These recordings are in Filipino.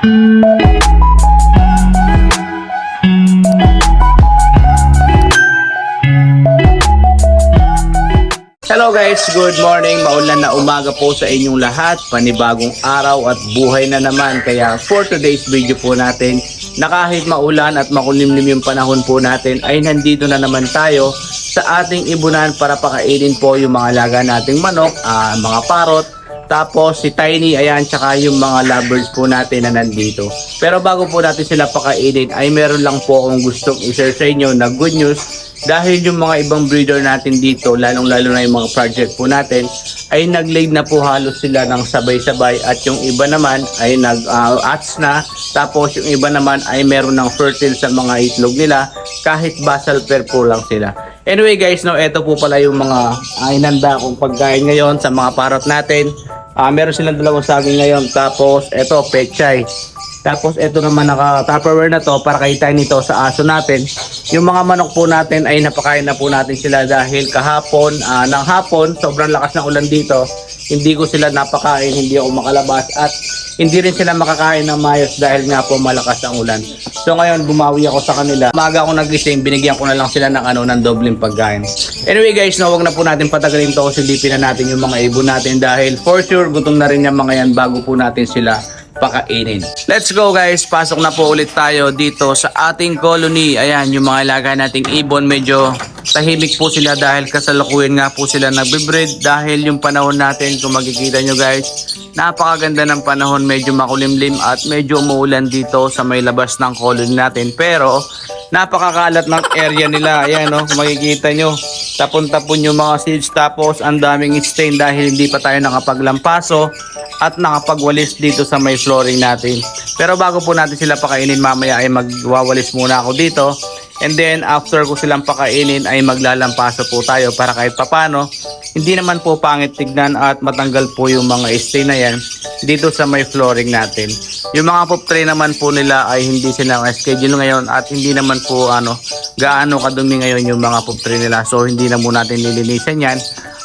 Hello guys, good morning. Maulan na umaga po sa inyong lahat. Panibagong araw at buhay na naman. Kaya for today's video po natin, na kahit maulan at makulimlim yung panahon po natin, ay nandito na naman tayo sa ating ibunan para pakainin po yung mga laga nating manok, ah, mga parot, tapos si Tiny, ayan, tsaka yung mga lovebirds po natin na nandito. Pero bago po natin sila pakainin, ay meron lang po akong gustong i-share sa inyo na good news dahil yung mga ibang breeder natin dito, lalong lalo na yung mga project po natin, ay nag-laid na po halos sila ng sabay-sabay at yung iba naman ay nag-ats na tapos yung iba naman ay meron ng fertile sa mga itlog nila kahit basal pair po lang sila. Anyway guys, no, ito po pala yung mga uh, inanda kong pagkain ngayon sa mga parot natin. Ah, meron silang dalawang saging ngayon tapos ito pechay. Tapos ito naman naka Tupperware na to para kay Tiny to sa aso natin. Yung mga manok po natin ay napakain na po natin sila dahil kahapon, ah, ng hapon, sobrang lakas ng ulan dito. Hindi ko sila napakain, hindi ako makalabas at hindi rin sila makakain ng mayos dahil nga po malakas ang ulan. So ngayon bumawi ako sa kanila. Maga ako nagising, binigyan ko na lang sila ng ano ng dobleng pagkain. Anyway guys, no, wag na po natin patagalin to silipin na natin yung mga ibon natin dahil for sure gutom na rin yung mga yan bago po natin sila pakainin. Let's go guys, pasok na po ulit tayo dito sa ating colony. Ayan, yung mga ilaga nating ibon medyo tahimik po sila dahil kasalukuyan nga po sila nagbe-breed dahil yung panahon natin kung makikita nyo guys, napakaganda ng panahon, medyo makulimlim at medyo umuulan dito sa may labas ng colony natin. Pero napakakalat ng area nila. Ayan no, kung makikita nyo, tapon-tapon yung mga seeds tapos ang daming stain dahil hindi pa tayo nakapaglampaso at nakapagwalis dito sa may flooring natin. Pero bago po natin sila pakainin mamaya ay magwawalis muna ako dito. And then after ko silang pakainin ay maglalampaso po tayo para kahit papano hindi naman po pangit tignan at matanggal po yung mga stain na yan dito sa may flooring natin. Yung mga pop tray naman po nila ay hindi sila schedule ngayon at hindi naman po ano gaano kadumi ngayon yung mga pop tray nila. So hindi na muna natin lilinisan yan.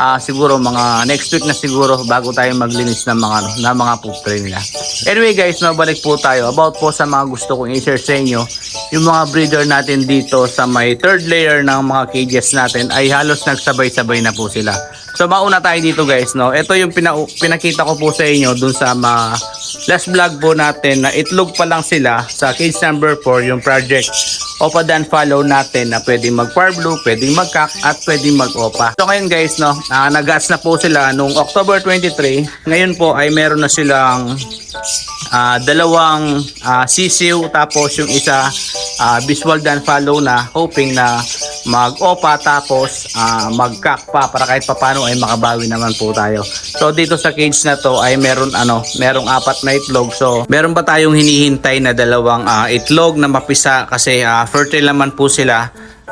Ah, siguro mga next week na siguro bago tayo maglinis ng mga ano, ng mga poop tray nila. Anyway guys, no, balik po tayo about po sa mga gusto kong i-share sa inyo. Yung mga breeder natin dito sa may third layer ng mga cages natin ay halos nagsabay-sabay na po sila. So mauna tayo dito guys, no. Ito yung pina pinakita ko po sa inyo dun sa mga last vlog po natin na itlog pa lang sila sa cage number 4 yung project Opa Dan follow natin na pwedeng mag par blue, pwedeng mag kak at pwedeng mag opa. So ngayon guys, no, uh, nag-gas na po sila nung October 23. Ngayon po ay meron na silang ah, dalawang ah, sisiw tapos yung isa ah, visual dan follow na hoping na mag-opa tapos ah, mag-kak pa para kahit papano ay makabawi naman po tayo. So dito sa cage na to ay meron ano, merong apat na itlog. So meron pa tayong hinihintay na dalawang ah, itlog na mapisa kasi ah, fertile naman po sila.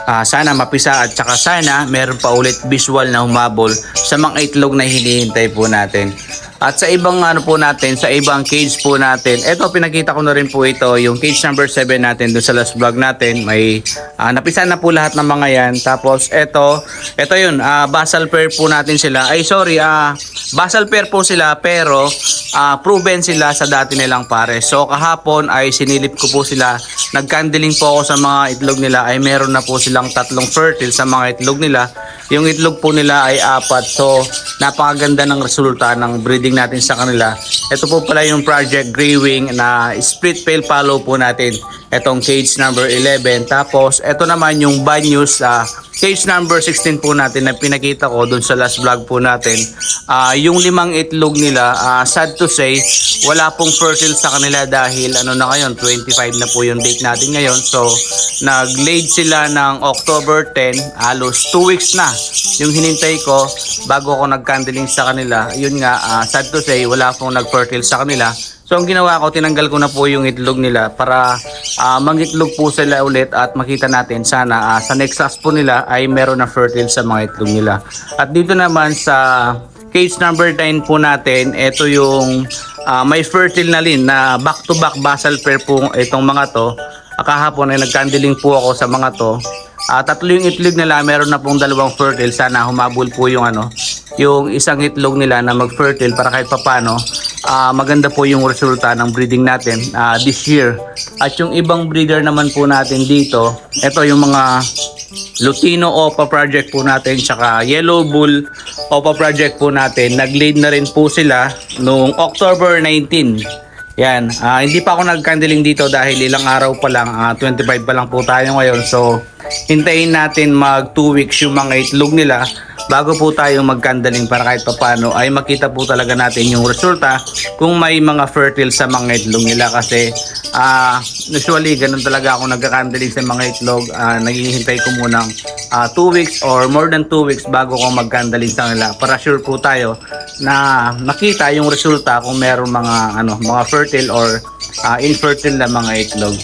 Ah, sana mapisa at saka sana meron pa ulit visual na humabol sa mga itlog na hinihintay po natin. At sa ibang ano po natin, sa ibang cage po natin, eto pinakita ko na rin po ito, yung cage number 7 natin doon sa last vlog natin. May ah, napisa na po lahat ng mga yan. Tapos eto, eto yun, ah, basal pair po natin sila. Ay sorry, ah, basal pair po sila pero ah, proven sila sa dati nilang pare. So kahapon ay sinilip ko po sila. Nagkandiling po ako sa mga itlog nila ay meron na po silang tatlong fertile sa mga itlog nila. Yung itlog po nila ay apat. So napakaganda ng resulta ng breeding natin sa kanila. Ito po pala yung Project Grey Wing na split pale follow po natin. Itong cage number 11. Tapos ito naman yung bad news sa cage number 16 po natin na pinakita ko dun sa last vlog po natin. Ah, yung limang itlog nila, ah, sad to say, wala pong fertile sa kanila dahil ano na ngayon, 25 na po yung date natin ngayon. So, nag-laid sila ng October 10, halos 2 weeks na yung hinintay ko bago ako nag-candling sa kanila. Yun nga, ah, sad to say, wala pong nag-fertile sa kanila. So ang ginawa ko, tinanggal ko na po yung itlog nila para ah, mangitlog po sila ulit at makita natin sana ah, sa next class po nila ay meron na fertile sa mga itlog nila. At dito naman sa cage number 9 po natin, ito yung ah, may fertile na rin na back to back basal pair po itong mga to. Ah, Kahapon ay nagkandiling po ako sa mga to. Ah, tatlo yung itlog nila, meron na pong dalawang fertile. Sana humabol po yung ano, yung isang itlog nila na mag-fertile para kahit papano ah, maganda po yung resulta ng breeding natin ah, this year. At yung ibang breeder naman po natin dito, ito yung mga Lutino Opa project po natin tsaka Yellow Bull Opa project po natin. Nag-lead na rin po sila noong October 19. Yan, ah, hindi pa ako nag-candling dito dahil ilang araw pa lang, ah, 25 pa lang po tayo ngayon. So, hintayin natin mag 2 weeks yung mga itlog nila bago po tayo mag-candling para kahit papano ay makita po talaga natin yung resulta kung may mga fertile sa mga itlog nila. Kasi ah usually ganun talaga ako nagka-candling sa mga itlog. Ah, naghihintay ko munang 2 weeks or more than 2 weeks bago ko mag-candling sa nila para sure po tayo na makita yung resulta kung meron mga ano mga fertile or ah, infertile na mga itlog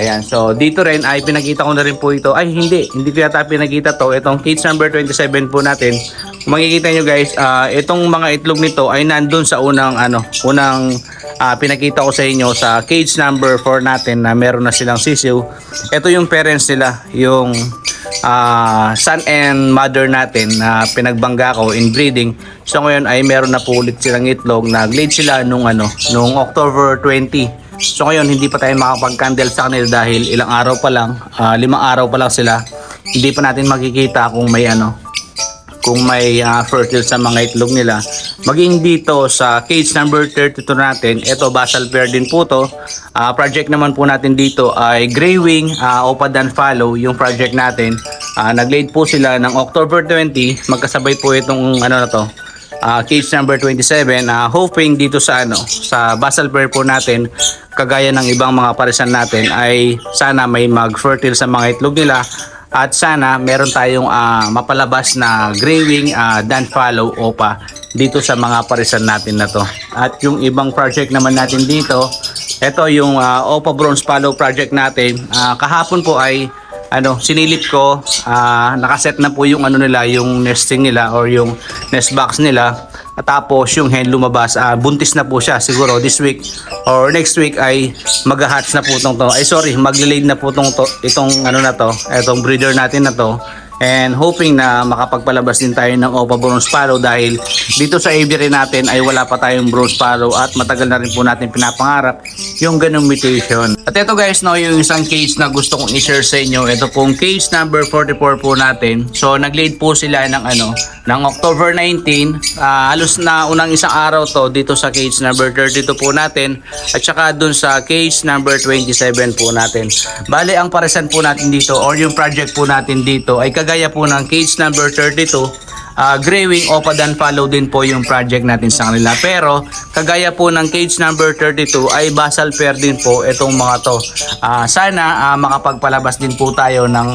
Ayan, so dito rin ay pinakita ko na rin po ito. Ay hindi, hindi ko yata pinakita to. Itong cage number 27 po natin. Kung makikita nyo guys, ah, itong mga itlog nito ay nandun sa unang ano, unang ah, pinakita ko sa inyo sa cage number 4 natin na meron na silang sisiw. Ito yung parents nila, yung ah, son and mother natin na pinagbangga ko in breeding. So ngayon ay meron na po ulit silang itlog. Nag-late sila nung ano, nung October 20. So ngayon hindi pa tayo makapag-candle sa kanila dahil ilang araw pa lang, ah, limang araw pa lang sila. Hindi pa natin makikita kung may ano, kung may ah, fertile sa mga itlog nila. Maging dito sa cage number 32 natin, ito basal pair din po to. Ah, project naman po natin dito ay Grey Wing uh, Opa Dan Follow yung project natin. Ah, nag-late po sila ng October 20, magkasabay po itong ano na to, Ah, cage number 27 ah, hoping dito sa ano sa basal pair po natin kagaya ng ibang mga parisan natin ay sana may mag-fertile sa mga itlog nila at sana meron tayong ah, mapalabas na gray wing ah, dan follow opa dito sa mga parisan natin na to at yung ibang project naman natin dito ito yung ah, opa bronze follow project natin Ah, kahapon po ay ano, sinilip ko, ah, nakaset na po yung ano nila, yung nesting nila or yung nest box nila. Tapos yung hen lumabas, ah, buntis na po siya siguro this week or next week ay mag-hatch na po itong to. Ay sorry, magle-laid na po itong, to, itong ano na to, itong breeder natin na to. And hoping na makapagpalabas din tayo ng Opa Bronze Sparrow dahil dito sa aviary natin ay wala pa tayong Bronze Sparrow at matagal na rin po natin pinapangarap yung ganung mutation. At ito guys, no, yung isang case na gusto kong i-share sa inyo. Ito pong case number 44 po natin. So nag-late po sila ng ano, ng October 19. Ah, halos na unang isang araw to dito sa case number 32 po natin at saka dun sa case number 27 po natin. Bale, ang paresan po natin dito or yung project po natin dito ay kagaya po ng case number 32 Ah, Grey Wing Opa Dan follow din po yung project natin sa kanila. Pero kagaya po ng cage number 32 ay basal pair din po itong mga to. Ah, sana ah, makapagpalabas din po tayo ng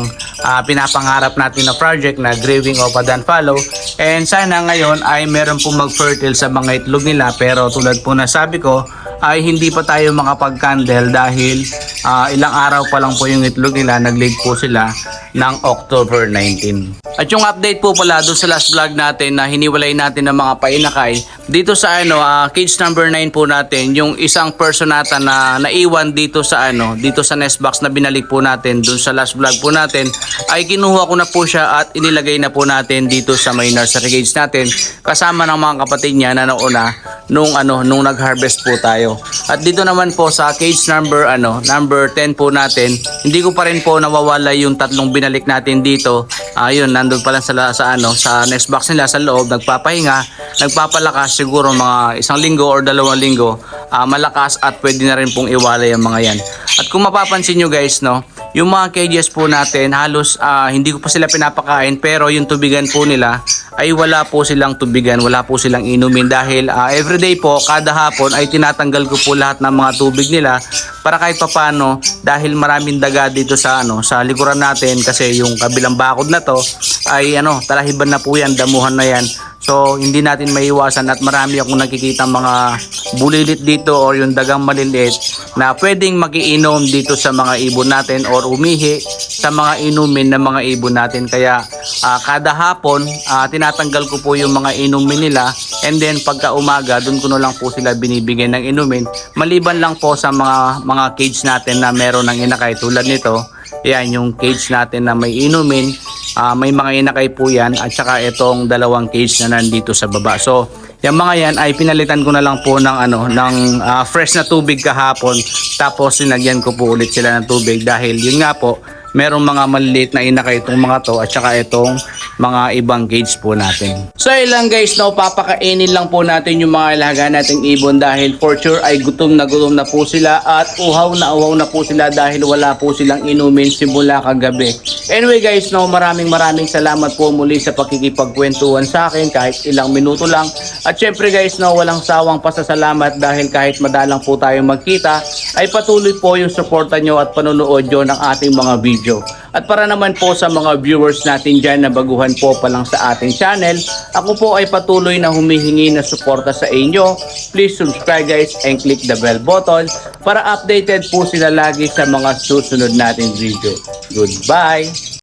ah, pinapangarap natin na project na Grey Wing Opa Dan follow. And sana ngayon ay meron po mag-fertile sa mga itlog nila. Pero tulad po na sabi ko ay hindi pa tayo makapag-candle dahil ah, ilang araw pa lang po yung itlog nila. Nag-late po sila ng October 19. At yung update po pala doon sa last vlog natin na hiniwalay natin ng mga painakay, dito sa ano, ah, cage number 9 po natin, yung isang personata na naiwan dito sa ano, dito sa nest box na binalik po natin doon sa last vlog po natin, ay kinuha ko na po siya at inilagay na po natin dito sa may nursery cage natin kasama ng mga kapatid niya na nauna nung ano, nung nag-harvest po tayo. At dito naman po sa cage number ano, number 10 po natin, hindi ko pa rin po nawawala yung tatlong binalik natin dito. Ayun, nandun pa lang sa, sa ano, sa nest box nila sa loob, nagpapahinga, nagpapalakas siguro mga isang linggo or dalawang linggo, ah, malakas at pwede na rin pong iwalay ang mga yan. At kung mapapansin nyo guys, no, yung mga cages po natin, halos ah, hindi ko pa sila pinapakain pero yung tubigan po nila ay wala po silang tubigan, wala po silang inumin dahil ah, everyday po, kada hapon ay tinatanggal ko po lahat ng mga tubig nila para kahit papano dahil maraming daga dito sa ano sa likuran natin kasi yung kabilang bakod na to ay ano talahiban na po yan damuhan na yan So hindi natin maiwasan at marami akong nakikita mga bulilit dito or yung dagang maliliit na pwedeng magiinom dito sa mga ibon natin or umihi sa mga inumin ng mga ibon natin. Kaya ah, kada hapon ah, tinatanggal ko po yung mga inumin nila and then pagka umaga doon ko na lang po sila binibigyan ng inumin maliban lang po sa mga mga cage natin na meron ng inakay tulad nito yan yung cage natin na may inumin Ah, may mga inakay po yan at saka itong dalawang cage na nandito sa baba. So, yung mga yan ay pinalitan ko na lang po ng ano ng ah, fresh na tubig kahapon tapos sinagyan ko po ulit sila ng tubig dahil yun nga po merong mga maliliit na inakay itong mga to at saka itong mga ibang cage po natin. So ilang guys, no, papakainin lang po natin yung mga ilaga nating ibon dahil for sure ay gutom na gutom na po sila at uhaw na uhaw na po sila dahil wala po silang inumin simula kagabi. Anyway guys, no, maraming maraming salamat po muli sa pakikipagkwentuhan sa akin kahit ilang minuto lang. At syempre guys, no, walang sawang pasasalamat dahil kahit madalang po tayo magkita ay patuloy po yung suporta nyo at panonood nyo ng ating mga video. At para naman po sa mga viewers natin dyan na baguhan po pa lang sa ating channel, ako po ay patuloy na humihingi na suporta sa inyo. Please subscribe guys and click the bell button para updated po sila lagi sa mga susunod nating video. Goodbye!